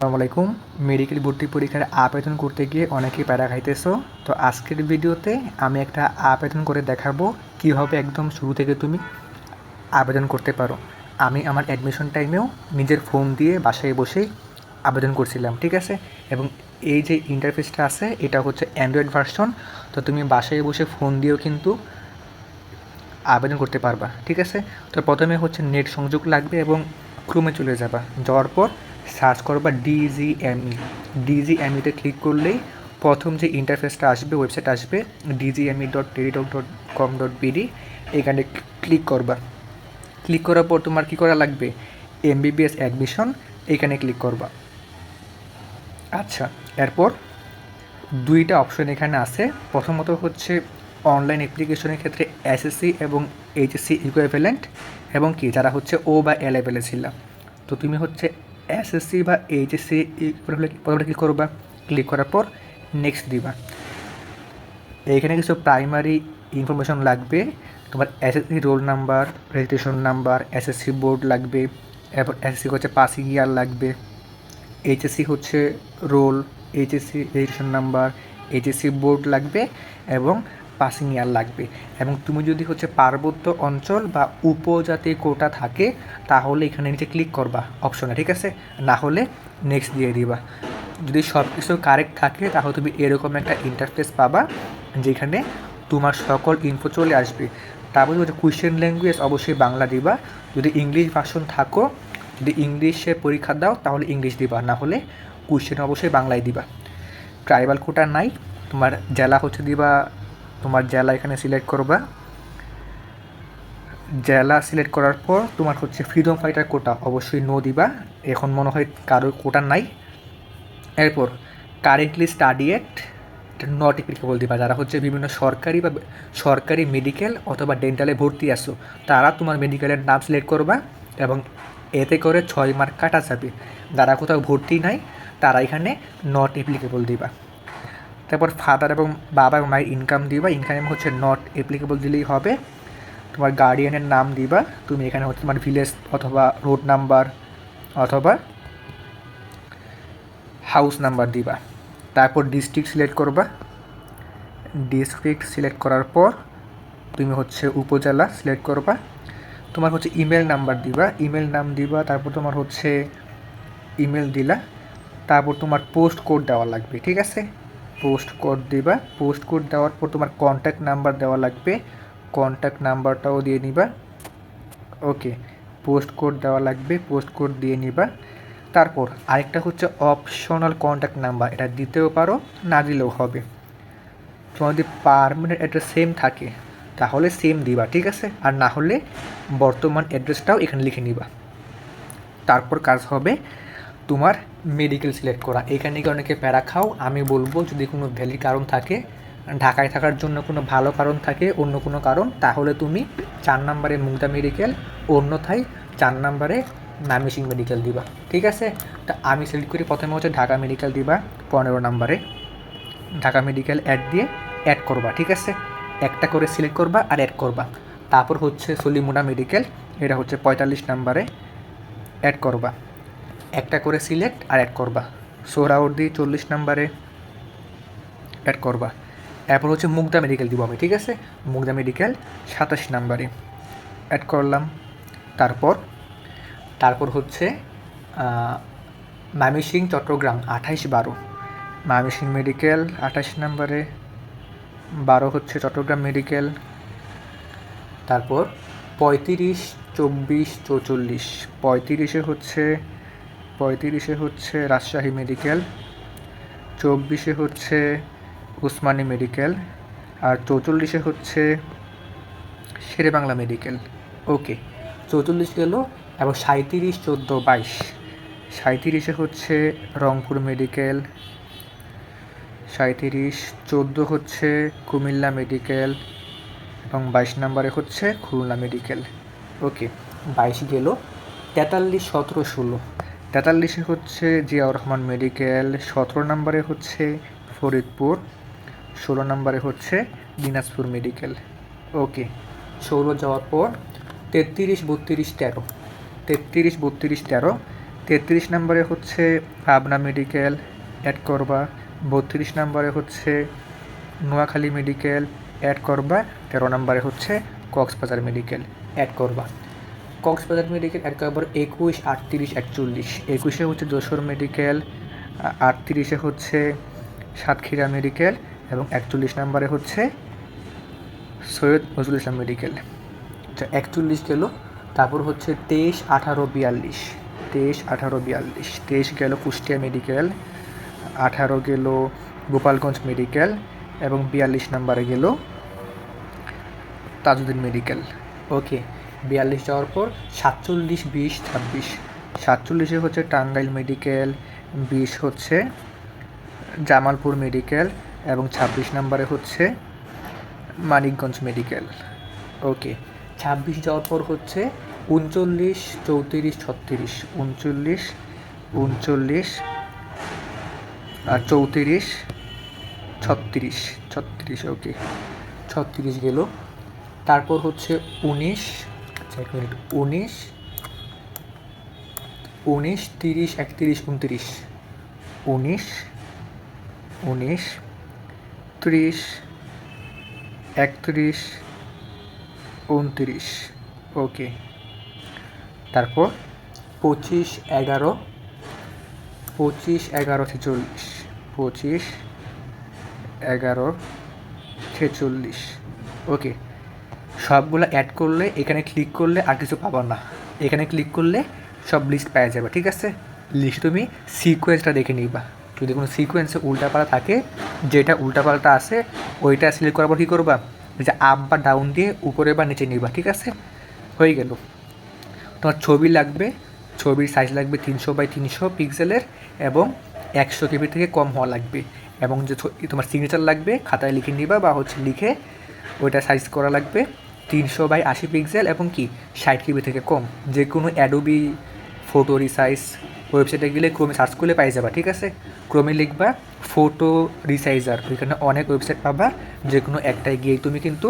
আসসালামু আলাইকুম। মেডিকেল ভর্তি পরীক্ষার আবেদন করতে গিয়ে অনেকেই প্যারা খাইতেছো। তো আজকের ভিডিওতে আমি একটা আবেদন করে দেখাবো কীভাবে একদম শুরু থেকে তুমি আবেদন করতে পারো। আমি আমার অ্যাডমিশন টাইমেও নিজের ফোন দিয়ে বাসায় বসেই আবেদন করছিলাম, ঠিক আছে? এবং এই যে ইন্টারফেসটা আছে, এটা হচ্ছে অ্যান্ড্রয়েড ভার্সন তো তুমি বাসায় বসে ফোন দিয়েও কিন্তু আবেদন করতে পারবা, ঠিক আছে? তো প্রথমে হচ্ছে নেট সংযোগ লাগবে এবং ক্রোমে চলে যাবা। যাওয়ার পর সার্চ করবা ডিজিএমই ডিজিএমইতে ক্লিক করলেই প্রথম যে ইন্টারফেসটা আসবে ওয়েবসাইট আসবে DGME dot Teletalk dot com dot BD এখানে ক্লিক করবা। ক্লিক করার পর তোমার কী করা লাগবে? এমবিবিএস অ্যাডমিশন এখানে ক্লিক করবা। আচ্ছা এরপর দুইটা অপশন এখানে আছে। প্রথমত হচ্ছে অনলাইন অ্যাপ্লিকেশনের ক্ষেত্রে এসএসসি এবং এইচএসসি ইকুইভ্যালেন্ট এবং কি? যারা হচ্ছে ও বা এ লেভেলে ছিল। তো তুমি হচ্ছে এসএসসি বা এইচএসসি প্রথমে ক্লিক করবা ক্লিক করার পর নেক্সট দিবা এইখানে কিছু প্রাইমারি ইনফরমেশন লাগবে তোমার SSC roll number registration number SSC board লাগবে এরপর এসএসসি হচ্ছে পাসিং ইয়ার লাগবে এইচএসসি হচ্ছে roll HSC registration number HSC board লাগবে এবং পাসিং ইয়ার লাগবে। এবং তুমি যদি হচ্ছে পার্বত্য অঞ্চল বা উপজাতি কোটা থাকে, তাহলে এখানে নিচে ক্লিক করবা অপশনে ঠিক আছে? না হলে নেক্সট দিয়ে দিবা। যদি সব কিছু কারেক্ট থাকে, তাহলে তুমি এরকম একটা ইন্টারফেস পাবা, যেখানে তোমার সকল ইনফো চলে আসবে। তারপর যদি কোয়েশ্চেন ল্যাঙ্গুয়েজ অবশ্যই বাংলা দিবা। যদি ইংলিশ ভাষণ থাকো, যদি ইংলিশে পরীক্ষা দাও, তাহলে ইংলিশ দিবা। না হলে কোয়েশ্চেন অবশ্যই বাংলায় দিবা। ট্রাইবাল কোটা নাই, তোমার জেলা হচ্ছে দিবা তোমার জেলা এখানে সিলেক্ট করবা। জেলা সিলেক্ট করার পর তোমার হচ্ছে ফ্রিডম ফাইটার কোটা অবশ্যই নো দিবা। এখন মনে হয় কারোর কোটা নাই। এরপর currently study at not applicable দিবা। যারা হচ্ছে বিভিন্ন সরকারি বা সরকারি মেডিকেল অথবা ডেন্টালে ভর্তি আসো তারা তোমার মেডিকেলের নাম সিলেক্ট করবা এবং এতে করে ছয় মার্ক কাটা যাবে। যারা কোথাও ভর্তি নাই, তারা এখানে নট এপ্লিকেবল দিবা। তারপর ফাদার এবং বাবা এবং মায়ের ইনকাম দিবা ইনকাম হচ্ছে নট অ্যাপ্লিকেবল দিলেই হবে। তোমার গার্ডিয়ানের নাম দিবা, তুমি এখানে হচ্ছে তোমার ভিলেজ অথবা রোড নাম্বার অথবা হাউস নাম্বার দিবা। তারপর ডিস্ট্রিক্ট সিলেক্ট করবা। ডিস্ট্রিক্ট সিলেক্ট করার পর তুমি হচ্ছে উপজেলা সিলেক্ট করবা। তোমার হচ্ছে ইমেল নাম্বার দিবা ইমেল নাম দিবা, তারপর তোমার হচ্ছে ইমেল দিলা, তারপর তোমার পোস্ট কোড দেওয়া লাগবে, ঠিক আছে? পোস্ট কোড দিবা। পোস্ট কোড দেওয়ার পর তোমার কন্ট্যাক্ট নাম্বার দেওয়া লাগবে। কন্ট্যাক্ট নাম্বারটাও দিয়ে নিবা। ওকে পোস্ট কোড দেওয়া লাগবে পোস্ট কোড দিয়ে নিবা। তারপর আরেকটা হচ্ছে অপশনাল কন্ট্যাক্ট নাম্বার এটা দিতেও পারো, না দিলেও হবে। তোমার যদি পারমানেন্ট অ্যাড্রেস সেম থাকে, তাহলে সেম দিবা, ঠিক আছে? আর না হলে বর্তমান অ্যাড্রেসটাও এখানে লিখে নিবা। তারপর কাজ হবে তোমার মেডিকেল সিলেক্ট করা। এখানে কি অনেকে প্যারা খাও, আমি বলব যদি কোনো ভ্যালিড কারণ থাকে, ঢাকায় থাকার জন্য কোনো ভালো কারণ থাকে, অন্য কোনো কারণ, তাহলে তুমি চার নম্বরে মুগদা মেডিকেল অন্যথায় চার নম্বরে নামিসিং মেডিকেল দিবা। ঠিক আছে? তা আমি সিলেক্ট করি, প্রথমে হচ্ছে ঢাকা মেডিকেল দিবা, পনেরো নম্বরে। ঢাকা মেডিকেল অ্যাড দিয়ে অ্যাড করবা, ঠিক আছে? একটা করে সিলেক্ট করবা আর অ্যাড করবা। তারপর হচ্ছে সলিমুনা মেডিকেল এটা হচ্ছে পঁয়তাল্লিশ নম্বরে অ্যাড করবা। একটা করে সিলেক্ট আর অ্যাড করবা। সোহরাউদ্দি চল্লিশ নাম্বারে অ্যাড করবা। এরপর হচ্ছে মুগদা মেডিকেল দিব আমি, ঠিক আছে? মুগদা মেডিকেল সাতাশ নাম্বারে অ্যাড করলাম। তারপর তারপর হচ্ছে মামিসিং চট্টগ্রাম, আঠাইশ বারো। মামিসিং মেডিকেল আঠাশ নাম্বারে, বারো হচ্ছে চট্টগ্রাম মেডিকেল তারপর পঁয়ত্রিশ, চব্বিশ, চৌচল্লিশ। পঁয়ত্রিশে হচ্ছে পঁয়ত্রিশে হচ্ছে রাজশাহী মেডিকেল, চব্বিশে হচ্ছে উসমানী মেডিকেল আর চৌচল্লিশে হচ্ছে শেরে বাংলা মেডিকেল। ওকে, চৌচল্লিশ গেল এবং সাঁত্রিশ চোদ্দ, বাইশ। সাঁত্রিশে হচ্ছে রংপুর মেডিকেল সাঁত্রিশ চোদ্দ হচ্ছে কুমিল্লা মেডিকেল এবং বাইশ নম্বরে হচ্ছে খুলনা মেডিকেল। ওকে, বাইশ গেল তেতাল্লিশ, সতেরো, ষোলো। তেতাল্লিশে হচ্ছে জিয়াউর রহমান মেডিকেল, সতেরো নম্বরে হচ্ছে ফরিদপুর, ষোলো নম্বরে হচ্ছে দিনাজপুর মেডিকেল। ওকে, ষোলো যাওয়ার পর তেত্রিশ, বত্রিশ, তেরো। তেত্রিশ, বত্রিশ, তেরো। তেত্রিশ নম্বরে হচ্ছে পাবনা মেডিকেল, অ্যাড করবা। বত্রিশ নম্বরে হচ্ছে নোয়াখালী মেডিকেল, অ্যাড করবা। তেরো নম্বরে হচ্ছে কক্সবাজার মেডিকেল, অ্যাড করবা। কক্সবাজার মেডিকেল করবার একুশ, আটত্রিশ, একচল্লিশ। একুশে হচ্ছে যশোর মেডিকেল, আটত্রিশে হচ্ছে সাতক্ষীরা মেডিকেল এবং একচল্লিশ নাম্বারে হচ্ছে সৈয়দ নজরুল ইসলাম মেডিকেল। আচ্ছা একচল্লিশ গেল, তারপর হচ্ছে তেইশ, আঠারো, বিয়াল্লিশ। তেইশ, আঠারো, বিয়াল্লিশ। তেইশ গেল কুষ্টিয়া মেডিকেল, আঠারো গেল গোপালগঞ্জ মেডিকেল এবং বিয়াল্লিশ নাম্বারে গেল তাজউদ্দিন মেডিকেল। ওকে। বিয়াল্লিশ যাওয়ার পর সাতচল্লিশ, বিশ, ছাব্বিশ। সাতচল্লিশে হচ্ছে টাঙ্গাইল মেডিকেল, বিশ হচ্ছে জামালপুর মেডিকেল এবং ছাব্বিশ নম্বরে হচ্ছে মানিকগঞ্জ মেডিকেল। ওকে, ছাব্বিশ যাওয়ার পর হচ্ছে উনচল্লিশ, চৌত্রিশ, ছত্রিশ। উনচল্লিশ উনচল্লিশ আর চৌত্রিশ, ছত্রিশ ছত্রিশ, ওকে, ছত্রিশ গেল। তারপর হচ্ছে উনিশ এক মিনিট উনিশ উনিশ, তিরিশ, একত্রিশ, উনত্রিশ। উনিশ উনিশ, ত্রিশ, একত্রিশ, উনত্রিশ। ওকে। তারপর পঁচিশ, এগারো পঁচিশ, এগারো, ছেচল্লিশ। পঁচিশ, এগারো, ছেচল্লিশ। ওকে। সবগুলো অ্যাড করলে, এখানে ক্লিক করলে আর কিছু পাবা না। এখানে ক্লিক করলে সব লিস্ট পাওয়া যাবে, ঠিক আছে? লিস্ট তুমি সিকোয়েন্সটা দেখে নিবা। যদি কোনো সিকোয়েন্সে উল্টাপাল্টা থাকে, যেটা উল্টাপাল্টা আছে, ওইটা সিলেক্ট করার পর কী করবা? যে আপ বা ডাউন দিয়ে উপরে বা নিচে নিবা, ঠিক আছে? হয়ে গেল। তোমার ছবি লাগবে, ছবির সাইজ লাগবে তিনশো বাই তিনশো পিক্সেলের এবং একশো কেবি থেকে কম হওয়া লাগবে। এবং যে তোমার সিগনেচার লাগবে, খাতায় লিখে নিবা বা হচ্ছে লিখে ওইটা সাইজ করা লাগবে। তিনশো বাই আশি পিক্সেল এবং কি, ষাট কেবি থেকে কম। যে কোনো অ্যাডোবি ফটো রিসাইজ ওয়েবসাইটে গেলে ক্রমে সার্চ করলে পাই যাবা, ঠিক আছে? ক্রমে লিখবা ফটো রিসাইজার ওইখানে অনেক ওয়েবসাইট পাবা যে কোনো একটাই গিয়ে তুমি কিন্তু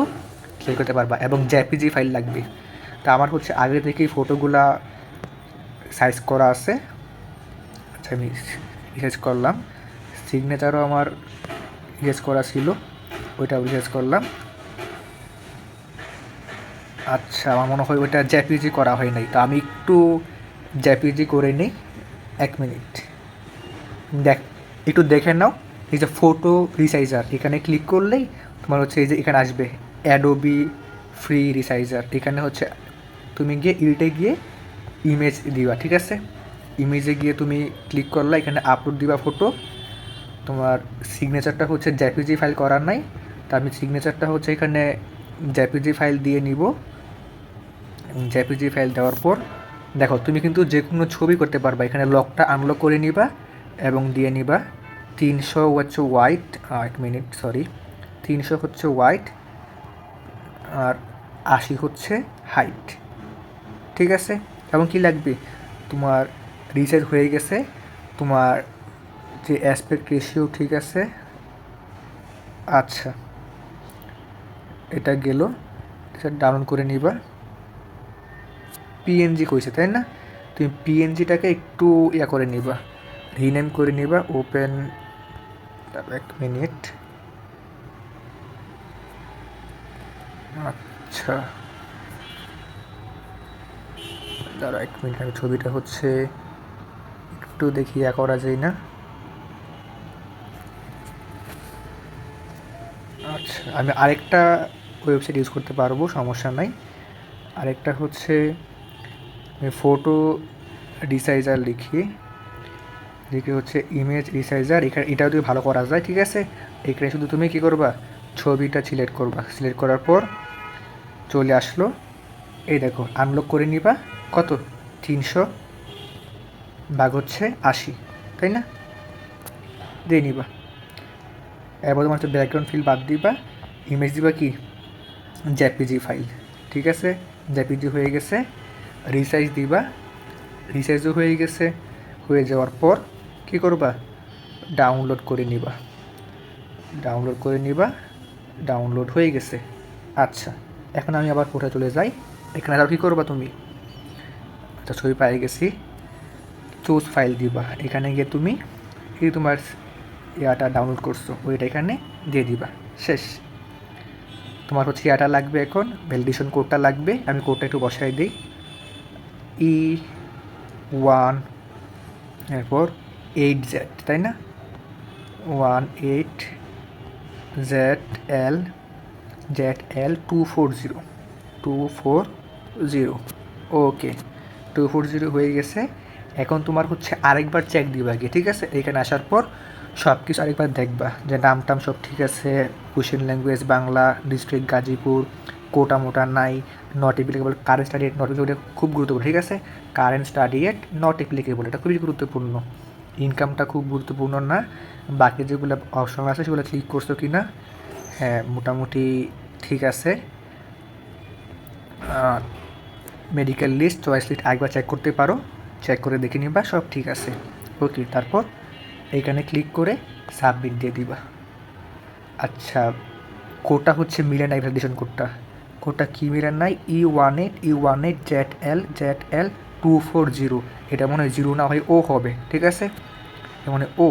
ক্লিক করতে পারবা, এবং জ্যাপিজি ফাইল লাগবে। তা আমার হচ্ছে আগে থেকেই ফটোগুলা সাইজ করা আছে। আচ্ছা আমি রিসার্চ করলাম। সিগনেচারও আমার রিসার্চ করা ছিল, ওইটাও রিসার্চ করলাম। আচ্ছা আমার মনে হয় ওইটা জ্যাপিজি করা হয় নাই। তো আমি একটু জ্যাপিজি করে নিই, এক মিনিট। দেখ, একটু দেখে নাও, এই যে ফটো রিসাইজার এখানে ক্লিক করলেই তোমার হচ্ছে এই যে এখানে আসবে অ্যাডোবি ফ্রি রিসাইজার এখানে হচ্ছে তুমি গিয়ে ইলটে গিয়ে ইমেজ দিবা, ঠিক আছে? ইমেজে গিয়ে তুমি ক্লিক করলা, এখানে আপলোড দিবা ফটো তোমার সিগনেচারটা হচ্ছে জ্যাপিজি ফাইল করার নাই। তা আমি সিগনেচারটা হচ্ছে এখানে জ্যাপিজি ফাইল দিয়ে নিব। জ্যাপিজি ফাইল দেওয়ার পর, দেখো, তুমি কিন্তু যে কোনো ছবি করতে পারবা। এখানে লকটা আনলক করে নিবা এবং দিয়ে নিবা তিনশো হচ্ছে হোয়াইট এক মিনিট সরি তিনশো হচ্ছে হোয়াইট আর আশি হচ্ছে হাইট ঠিক আছে? এবং কি লাগবে? তোমার রিচার্জ হয়ে গেছে, তোমার যে অ্যাসপেক্ট রেশিও ঠিক আছে আচ্ছা এটা গেল ডাউনলোড করে নিবা। পিএনজি কইছে, তাই না? তুমি পিএনজিটাকে একটু ইয়া করে নিবা রিনেম করে নিবা ওপেন এক মিনিট আচ্ছা। দাঁড়া, এক মিনিট আমি ছবিটা হচ্ছে একটু দেখি, ইয়া করা যায় না। আচ্ছা আমি আরেকটা ওয়েবসাইট ইউজ করতে পারব, সমস্যা নাই। আরেকটা হচ্ছে ফটো রিসাইজার লিখি। লিখে হচ্ছে ইমেজ রিসাইজার এখানে এটাও তুমি ভালো করা যায়, ঠিক আছে? এখানে শুধু তুমি কী করবা? ছবিটা সিলেক্ট করবা। সিলেক্ট করার পর চলে আসলো। এই দেখো আনলক করে নিবা। কত? তিনশো ভাগ হচ্ছে আশি, তাই না? দিয়ে নিবা। এবার তোমার হচ্ছে ব্যাকগ্রাউন্ড ফিল বাদ দিবা। ইমেজ দিবা কি? জ্যাপিজি ফাইল ঠিক আছে? জ্যাপিজি হয়ে গেছে। রিসাইজ দিবা। রিসাইজও হয়ে গেছে। হয়ে যাওয়ার পর কি করবা? ডাউনলোড করে নিবা। ডাউনলোড করে নিবা। ডাউনলোড হয়ে গেছে। আচ্ছা এখন আমি আবার কোথায় চলে যাই? এখানে আবার কী করবা তুমি? আচ্ছা ছবি পাই গেছি। চুজ ফাইল দিবা। এখানে গিয়ে তুমি এই তোমার ইয়াটা ডাউনলোড করছ? ওইটা এখানে দিয়ে দিবা। শেষ। তোমার হচ্ছে ইয়াটা লাগবে এখন। ভ্যালিডেশন কোডটা লাগবে। আমি কোডটা একটু বসাই দিই। ই ওয়ান এরপর এইট জেড তাই না? One eight Z L Z L two four zero two four zero okay two four zero হয়ে গেছে। এখন তোমার হচ্ছে আরেকবার চেক দিবা গিয়ে, ঠিক আছে? এখানে আসার পর সব কিছু আরেকবার দেখবা যে নাম টাম সব ঠিক আছে। Cushion language Bangla district Gazipur quota মোটা নাই not applicable current study at not applicable খুব গুরুত্বপূর্ণ, ঠিক আছে? Current study at not applicable এটা খুবই গুরুত্বপূর্ণ। ইনকামটা খুব গুরুত্বপূর্ণ না। বাকি যেগুলো অপশন আছে, সেগুলো ক্লিক করছ কি না হ্যাঁ মোটামুটি ঠিক আছে। মেডিকেল লিস্ট চয়েস লিস্ট একবার চেক করতে পারো। চেক করে দেখে নিবা, সব ঠিক আছে। ওকে তারপর এইখানে ক্লিক করে সাবমিট দিয়ে দিবা। আচ্ছা কোটা হচ্ছে মিলেন নাই ভ্যালিডেশন কোডটা কোডটা কী মিলেন নাই? E one eight E one eight Z L Z L two four zero এটা মনে হয় জিরো না হয় ও হবে, ঠিক আছে? মানে ও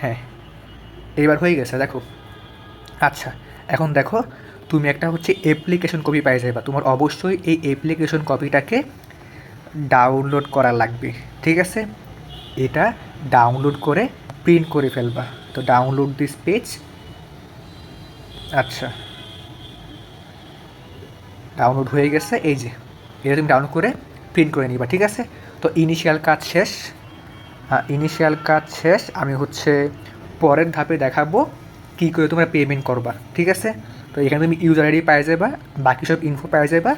হ্যাঁ এইবার হয়ে গেছে, দেখো। আচ্ছা এখন দেখো, তুমি একটা হচ্ছে অ্যাপ্লিকেশন কপি পাই যাবে তোমার অবশ্যই এই অ্যাপ্লিকেশন কপিটাকে ডাউনলোড করা লাগবে, ঠিক আছে? এটা ডাউনলোড করে প্রিন্ট করে ফেলবা। তো ডাউনলোড দিস পেজ আচ্ছা। ডাউনলোড হয়ে গেছে, এই যে এটা তুমি ডাউনলোড করে প্রিন্ট করে নিবা, ঠিক আছে? তো ইনিশিয়াল কাজ শেষ। ইনিশিয়াল কাজ শেষ, আমি হচ্ছে পরের ধাপে দেখাবো কী করে তোমরা পেমেন্ট করবা, ঠিক আছে? তো এখানে তুমি ইউজার আইডি পাই যাবা, বাকি সব ইনফো পাই যাবা,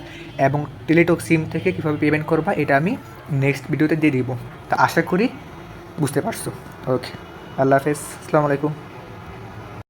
এবং টেলিটক সিম থেকে কীভাবে পেমেন্ট করবা, এটা আমি নেক্সট ভিডিওতে দিয়ে দিব। তো আশা করি বুঝতে পারছ। ওকে আল্লাহ হাফেজ, আসসালামু আলাইকুম।